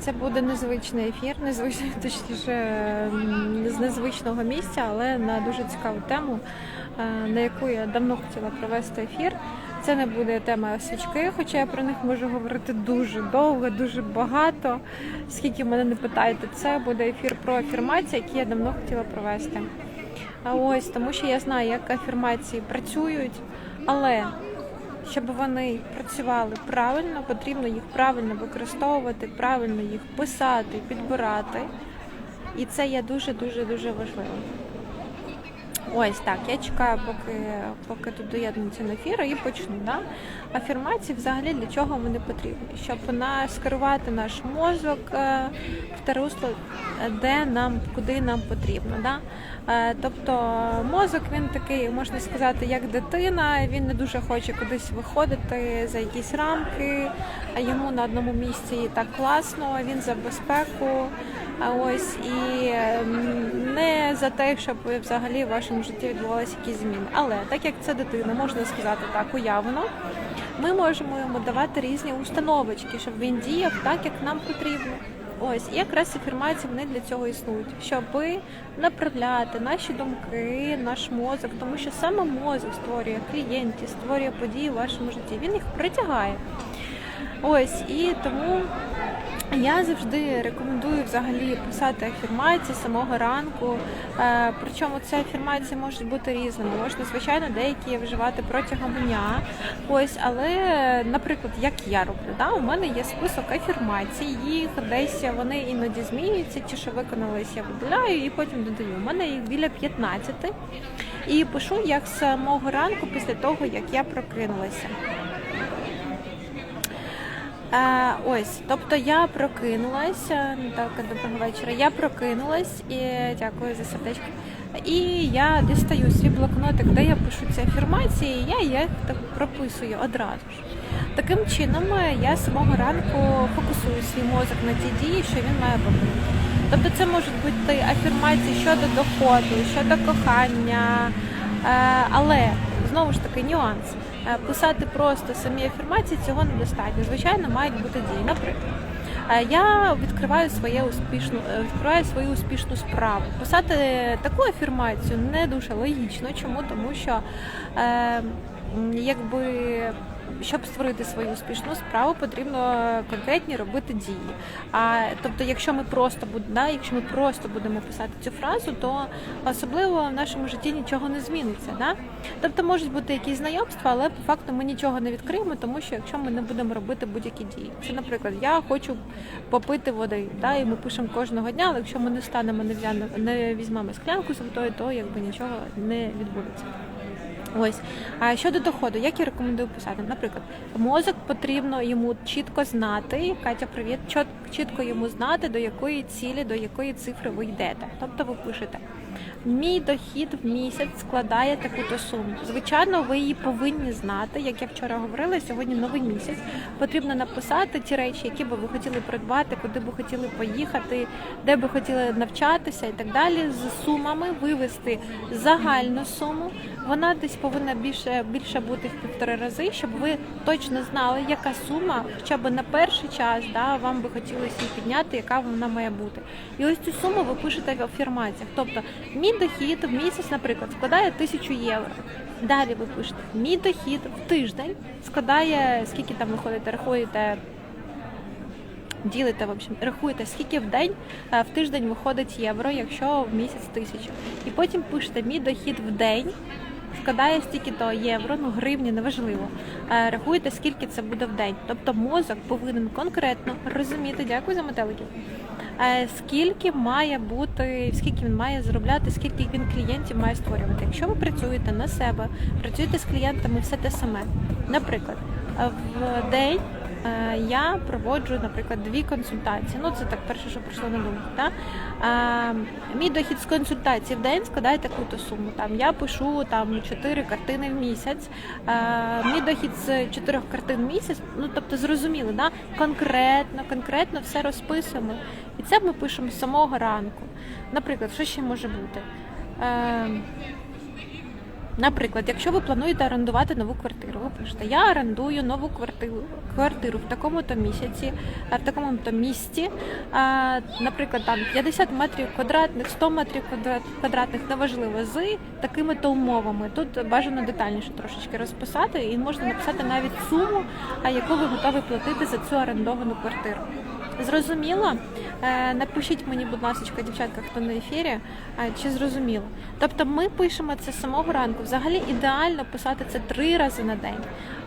Це буде незвичний ефір, незвичний, точніше, з незвичного місця, але на дуже цікаву тему, е, на яку я давно хотіла провести ефір. Це не буде тема свічки, хоча я про них можу говорити дуже довго, дуже багато. Скільки мене не питаєте, це буде ефір про афірмації, які я давно хотіла провести. А ось тому, що я знаю, як афірмації працюють, але щоб вони працювали правильно, потрібно їх правильно використовувати, правильно їх писати, підбирати. І це є дуже дуже дуже важливо. Ось так, я чекаю, поки, поки тут доєднуться на ефір і почну. Да? Афірмації взагалі для чого вони потрібні? Щоб на, скерувати наш мозок е, в те русло, де нам, куди нам потрібно. Да? Е, тобто мозок він такий, можна сказати, як дитина, він не дуже хоче кудись виходити за якісь рамки, а йому на одному місці так класно, він за безпеку. А ось і не за те, щоб взагалі в вашому житті відбувалися якісь зміни. Але так як це дитина, можна сказати так, уявно, ми можемо йому давати різні установочки, щоб він діяв так, як нам потрібно. Ось і якраз афірмації вони для цього існують, щоб направляти наші думки, наш мозок, тому що саме мозок створює клієнтів, створює події в вашому житті. Він їх притягає. Ось і тому я завжди рекомендую взагалі писати афірмації самого ранку. Е, Причому ці афірмації можуть бути різними. Можна, звичайно, деякі вживати протягом дня. Ось, але, наприклад, як я роблю, да, у мене є список афірмацій, їх десь вони іноді змінюються, ті, що виконалися, я виділяю і потім додаю. У мене їх біля 15. І пишу як з самого ранку після того, як я прокинулася. Е, ось, тобто я прокинулася, так, доброго вечора. Я прокинулась і дякую за сердечко. І я дістаю свій блокнотик, де я пишу ці афірмації, і я їх так прописую одразу ж. Таким чином е, я самого ранку фокусую свій мозок на ті дії, що він має виконати. Тобто це можуть бути афірмації щодо доходу, щодо кохання, е, але знову ж таки нюанс. Е, Писати просто самі афірмації цього недостатньо. Звичайно, мають бути дії. Наприклад, е, я відкриваю своє успішну, е, відкриваю свою успішну справу. Писати таку афірмацію не дуже логічно. Чому? Тому що е, якби. Щоб створити свою успішну справу, потрібно конкретні робити дії. А тобто, якщо ми просто будемо, да, якщо ми просто будемо писати цю фразу, то особливо в нашому житті нічого не зміниться. Да? Тобто можуть бути якісь знайомства, але по факту ми нічого не відкриємо, тому що якщо ми не будемо робити будь-які дії. Це, наприклад, я хочу попити води, да, і ми пишемо кожного дня, але якщо ми не станемо, не візьмемо склянку з водою, то якби нічого не відбудеться. Ось а щодо доходу, як я рекомендую писати? Наприклад, мозок потрібно йому чітко знати. Катя, привіт, чітко йому знати, до якої цілі, до якої цифри ви йдете. Тобто ви пишете. Мій дохід в місяць складає таку-то суму. Звичайно, ви її повинні знати. Як я вчора говорила, сьогодні новий місяць. Потрібно написати ті речі, які би ви хотіли придбати, куди би хотіли поїхати, де би хотіли навчатися і так далі. З сумами вивести загальну суму. Вона десь повинна більше більше бути в півтори рази, щоб ви точно знали, яка сума, хоча б на перший час, да, вам би хотілося її підняти, яка вона має бути. І ось цю суму ви пишете в афірмаціях. Тобто, мій дохід в місяць, наприклад, складає тисячу євро. Далі ви пишете, мій дохід в тиждень складає, скільки там ви ходите, рахуєте ділите в общем, рахуєте, скільки в день е, в тиждень виходить євро, якщо в місяць тисяча. І потім пишете мій дохід в день. Складає стільки то євро, ну гривні, неважливо. Е, Рахуєте, скільки це буде в день. Тобто мозок повинен конкретно розуміти, дякую за метеликів, е, скільки має бути, скільки він має заробляти, скільки він клієнтів має створювати. Якщо ви працюєте на себе, працюєте з клієнтами, все те саме. Наприклад, е, в день е, я проводжу, наприклад, дві консультації. Ну, це так перше, що прийшло на думку. Да? Е, Мій дохід з консультації в день складає таку-то суму. Там я пишу там чотири картини в місяць. Е, Мій дохід з чотирьох картин в місяць. Ну тобто зрозуміло, да? конкретно, конкретно все розписуємо. І це ми пишемо з самого ранку. Наприклад, що ще може бути? Е, Наприклад, якщо ви плануєте орендувати нову квартиру, ви пишете, я орендую нову квартиру, квартиру в такому-то місяці, е, в такому-то місті, е, наприклад, там 50 метрів квадратних, 100 метрів квадрат- квадратних, неважливо, з такими-то умовами. Тут бажано детальніше трошечки розписати, і можна написати навіть суму, яку ви готові платити за цю орендовану квартиру. Зрозуміло? Е, Напишіть мені, будь ласка, дівчатка, хто на ефірі, чи зрозуміло. Тобто ми пишемо це з самого ранку. Взагалі ідеально писати це три рази на день.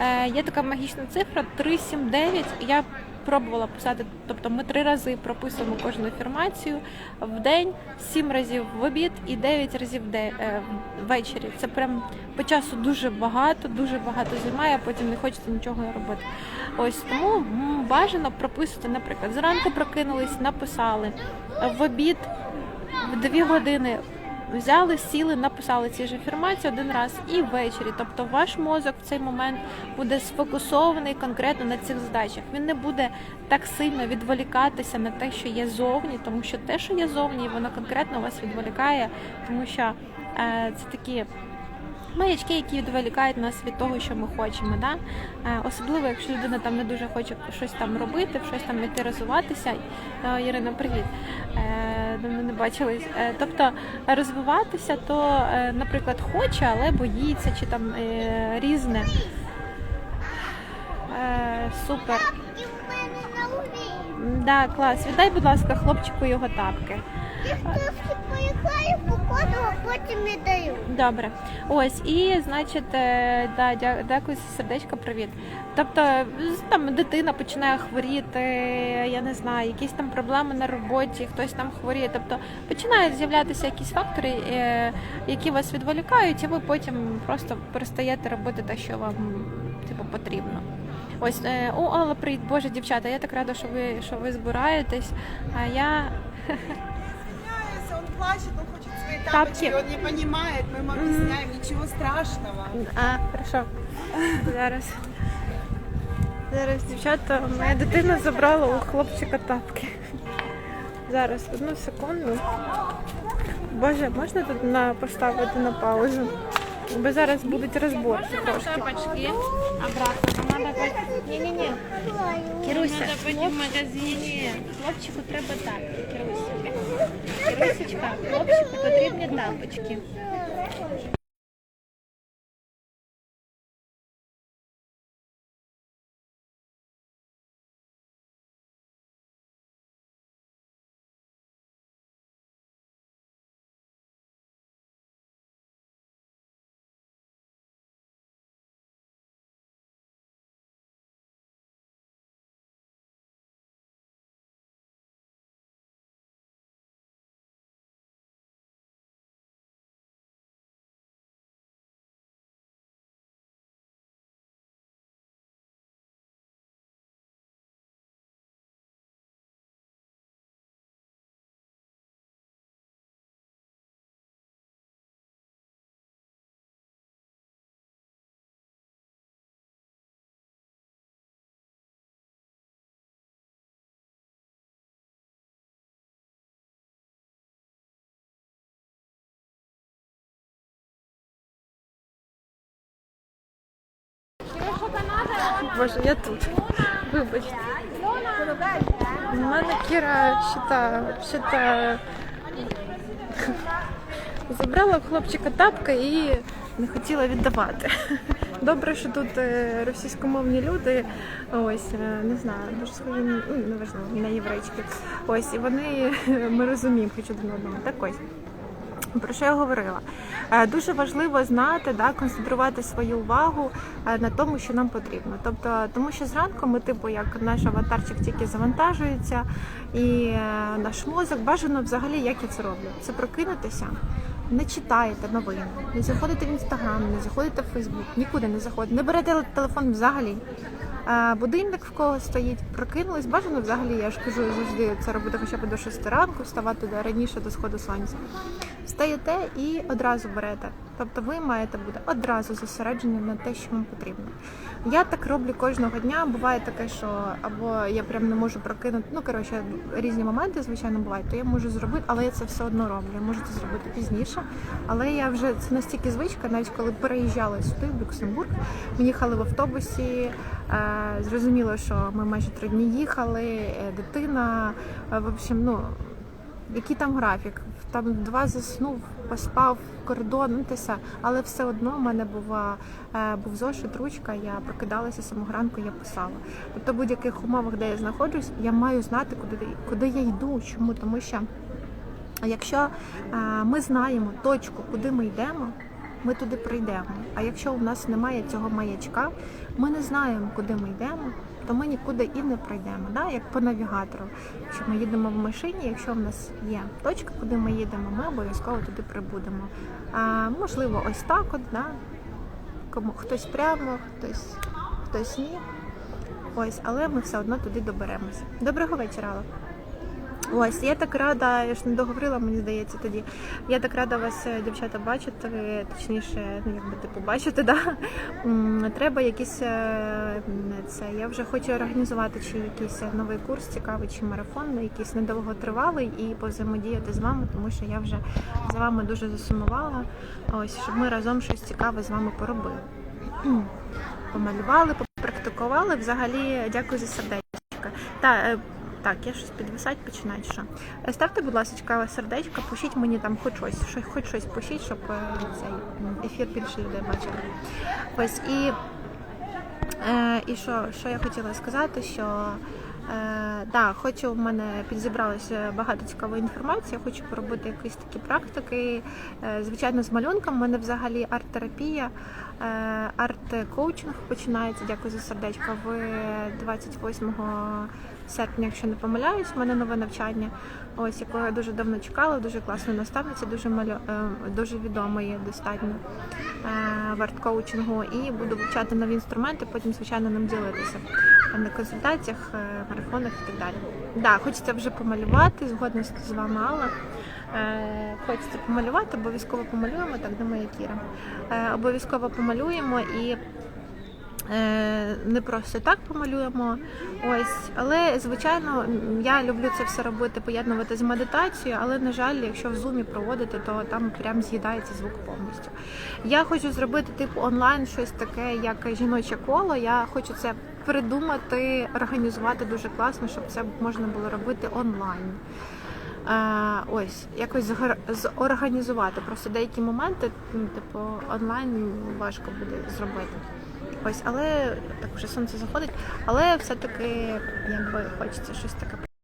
Е, Є така магічна цифра 379. Я пробувала писати, тобто ми три рази прописуємо кожну інформацію в день, сім разів в обід і дев'ять разів е, ввечері. Це прям по часу дуже багато, дуже багато займає, а потім не хочеться нічого робити. Ось тому бажано прописувати, наприклад, зранку прокинулись, написали в обід в дві години. Взяли, сіли, написали ці ж інформації один раз і ввечері. Тобто ваш мозок в цей момент буде сфокусований конкретно на цих задачах. Він не буде так сильно відволікатися на те, що є зовні, тому що те, що є зовні, воно конкретно вас відволікає, тому що е, це такі маячки, які відволікають нас від того, що ми хочемо. Да? Е, Особливо, якщо людина там не дуже хоче щось там робити, щось там йти розвиватися. Е, Ірина, привіт. Давно не бачились. Е, Тобто розвиватися, то, е, наприклад, хоче, але боїться, чи там е, різне. Супер. Да, клас. Віддай, будь ласка, хлопчику його тапки. Поїхаю, покоду, а потім віддаю. Добре, ось і значить, е, да, дя- дякую за сердечко, привіт. Тобто, там дитина починає хворіти, я не знаю, якісь там проблеми на роботі, хтось там хворіє. Тобто починають з'являтися якісь фактори, е, які вас відволікають, і ви потім просто перестаєте робити те, що вам типу потрібно. Ось е, о, Алла, привіт, Боже, дівчата, я так рада, що ви що ви збираєтесь. А я плачет, он хочет свои Тапки. он не понимает, мы ему объясняем, ничего страшного. А, хорошо. Зараз. Зараз, дівчата, моя дитина забрала у хлопчика тапки. Зараз, одну секунду. Боже, можна тут на, поставити на паузу? Бо зараз будуть розборки трошки. Тапочки обратно. Надо. Не-не-не. Кіруся, Надо пойти в магазине. хлопчику треба тапки, Кіруся. Кірусечка, хлопчику потрібні тапочки. Боже, я тут. Вибачте. У мене Кіра щита, забрала в хлопчика тапка і не хотіла віддавати. Добре, що тут е, російськомовні люди, ось е, не знаю, дуже схожі ну, неважливо, на єврейські. Ось і вони ми розуміємо хоч один одного. Так ось. Про що я говорила? Е, Дуже важливо знати, да, концентрувати свою увагу е, на тому, що нам потрібно. Тобто, тому що зранку ми, типу, як наш аватарчик тільки завантажується, і е, наш мозок бажано взагалі, як я це роблю. Це прокинутися, не читаєте новини, не заходите в інстаграм, не заходите в Фейсбук, нікуди не заходите, не берете телефон взагалі. Будильник в кого стоїть, прокинулись, бажано взагалі, я ж кажу завжди це робити хоча б до 6 ранку, вставати раніше до сходу сонця. Встаєте і одразу берете Тобто ви маєте бути одразу зосереджені на те, що вам потрібно. Я так роблю кожного дня. Буває таке, що або я прям не можу прокинути. Ну коротше, різні моменти, звичайно, бувають, то я можу зробити, але я це все одно роблю. Я можу це зробити пізніше. Але я вже це настільки звичка, навіть коли переїжджала сюди, в Люксембург, ми їхали в автобусі. Е, зрозуміло, що ми майже три дні їхали, е, дитина. е, в общем, ну який там графік? Там два заснув, поспав, кордон, ну те. Але все одно в мене була, е, був зошит, ручка, я прокидалася самого ранку, я писала. Тобто в будь-яких умовах, де я знаходжусь, я маю знати, куди, куди я йду. Чому? Тому що якщо е, ми знаємо точку, куди ми йдемо, ми туди прийдемо. А якщо у нас немає цього маячка, ми не знаємо, куди ми йдемо, то ми нікуди і не прийдемо. Да? Як по навігатору. Якщо ми їдемо в машині, якщо в нас є точка, куди ми їдемо, ми обов'язково туди прибудемо. А, можливо, ось так, от, да? кому хтось прямо, хтось, хтось ні. Ось, але ми все одно туди доберемося. Доброго вечора. Ось, я так рада, я ж не договорила, мені здається, тоді. Я так рада вас, е, дівчата, бачити, точніше, ну якби типу бачити, да. Треба якісь е, це. Я вже хочу організувати чи якийсь новий курс цікавий, чи марафон, якийсь недовготривалий і повзаємодіяти з вами, тому що я вже за вами дуже засумувала. Ось, щоб ми разом щось цікаве з вами поробили. Помалювали, попрактикували. Взагалі, дякую за сердечко. Та, е, так, я щось підвисать починаю. чи Що ставте, будь ласка, сердечко, пишіть мені там хоч щось, щось, хоч щось пишіть, щоб е, цей ефір більше людей бачили. Ось і, е, і що, що я хотіла сказати, що е, да, хочу в мене підзібралося багато цікавої інформації. Хочу поробити якісь такі практики. Е, звичайно, з малюнком. У мене взагалі арт-терапія, е, арт-коучинг починається. Дякую за сердечко. В 28 серпня, якщо не помиляюсь, в мене нове навчання. Ось якого я дуже давно чекала, дуже класна наставниця, дуже малю... е, дуже відомої достатньо е, в арт-коучингу. І буду вивчати нові інструменти, потім, звичайно, ним ділитися Там на консультаціях, е, марафонах і так далі. Да, хочеться вже помалювати, згодна з вами Алла. Е, Хочеться помалювати, обов'язково помалюємо, так думає Кіра. Е, Обов'язково помалюємо і не просто так помалюємо. Ось, але звичайно, я люблю це все робити, поєднувати з медитацією, але на жаль, якщо в зумі проводити, то там прям з'їдається звук повністю. Я хочу зробити типу онлайн щось таке, як жіноче коло. Я хочу це придумати, організувати дуже класно, щоб це можна було робити онлайн. Е, ось якось зорганізувати. Просто деякі моменти, ну, типу, онлайн важко буде зробити. Ось, але так вже сонце заходить, але все-таки якби хочеться щось таке